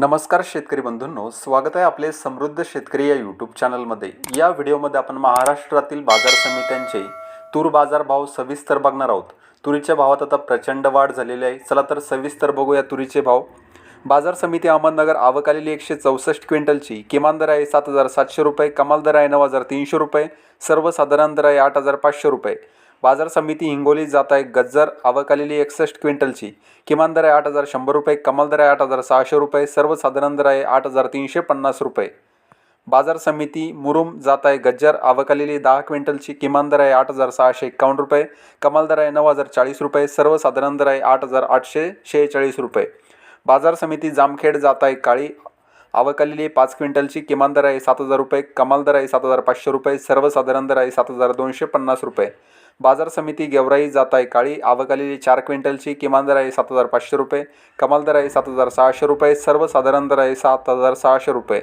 नमस्कार शेतकरी बंधूंनो स्वागत आहे आपले समृद्ध शेतकरी या यूट्यूब चॅनलमध्ये या व्हिडिओमध्ये आपण महाराष्ट्रातील बाजार समित्यांचे तूर बाजार भाव सविस्तर बघणार आहोत. तुरीच्या भावात आता प्रचंड वाढ झालेली आहे. चला तर सविस्तर बघूया तुरीचे भाव. बाजार समिती अहमदनगर आवक आलेली एकशे चौसष्ट क्विंटलची. किमान दर आहे सात हजार सातशे रुपये कमाल दर आहे नऊ हजार तीनशे रुपये सर्वसाधारण दर आहे आठ हजार पाचशे रुपये. बाजार समिती हिंगोली जात आहे गज्जर आवक आलेली एकसष्ट क्विंटलची. किमान दर आहे आठ हजार शंभर रुपये कमाल दर आहे आठ हजार सहाशे रुपये सर्वसाधारण दर आहे आठ हजार तीनशे पन्नास रुपये. बाजार समिती मुरुम जात आहे गज्जर आवक आलेली दहा क्विंटलची किमान दर आहे आठ हजार सहाशे एक्कावन्न रुपये कमाल दर आहे नऊ हजार चाळीस रुपये सर्वसाधारण दर आहे आठ हजार आठशे शेहेचाळीस रुपये. बाजार समिती जामखेड जात आहे काळी आवकलेली पाच क्विंटलची किमान दर आहे सात हजार रुपये कमाल दर आहे सात हजार पाचशे रुपये सर्वसाधारण दर आहे सात हजार दोनशे पन्नास रुपये. बाजार समिती गेवराई जात आहे काळी आवकलेली चार क्विंटलची किमान दर आहे सात हजार पाचशे रुपये कमाल दर आहे सात हजार सहाशे रुपये सर्वसाधारण दर आहे सात हजार सहाशे रुपये.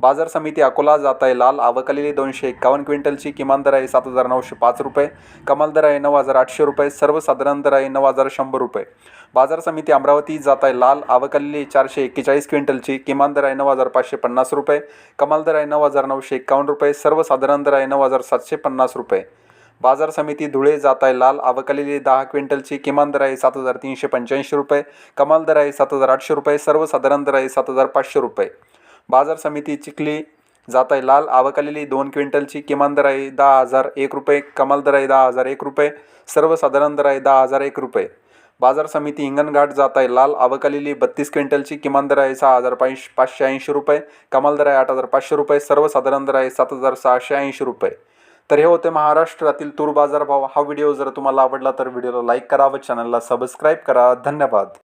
बाजार समिती अकोला जात आहे लाल. आवकलेली दोनशे एक्कावन्न क्विंटलची किमान दर आहे सात हजार नऊशे पाच रुपये. कमाल दर आहे नऊ हजार आठशे रुपये. सर्वसाधारण दर आहे नऊ हजार शंभर रुपये. बाजार समिती अमरावती जात आहे लाल. आवकलेली चारशे एक्केचाळीस क्विंटलची किमान दर आहे नऊ हजार पाचशे पन्नास रुपये. कमाल दर आहे नऊ हजार नऊशे एक्कावन्न रुपये. सर्वसाधारण दर आहे नऊ हजार सातशे पन्नास रुपये. बाजार समिती धुळे जात आहे लाल. अवकलेली दहा क्विंटलची किमान दर आहे सात हजार तीनशे पंच्याऐंशी रुपये. कमाल दर आहे सात हजार आठशे रुपये. सर्वसाधारण दर आहे सात हजार पाचशे रुपये. बाजार समिती चिखली जात आहे लाल आवकलेली दोन क्विंटलची किमान दर आहे दहा हजार एक रुपये कमाल दर आहे दहा हजार एक रुपये सर्वसाधारण दर आहे दहा हजार एक रुपये. बाजार समिती हिंगणघाट जात आहे लाल आवकलेली बत्तीस क्विंटलची किमान दर आहे सहा हजार पाच पाचशे ऐंशी रुपये कमाल दर आहे आठ हजार पाचशे रुपये सर्वसाधारण दर आहे सात हजार सहाशे ऐंशी रुपये. तर हे होते महाराष्ट्रातील तूर बाजार भाव हा व्हिडिओ जर तुम्हाला आवडला तर व्हिडिओला लाईक करा व चॅनलला सबस्क्राईब करा. धन्यवाद.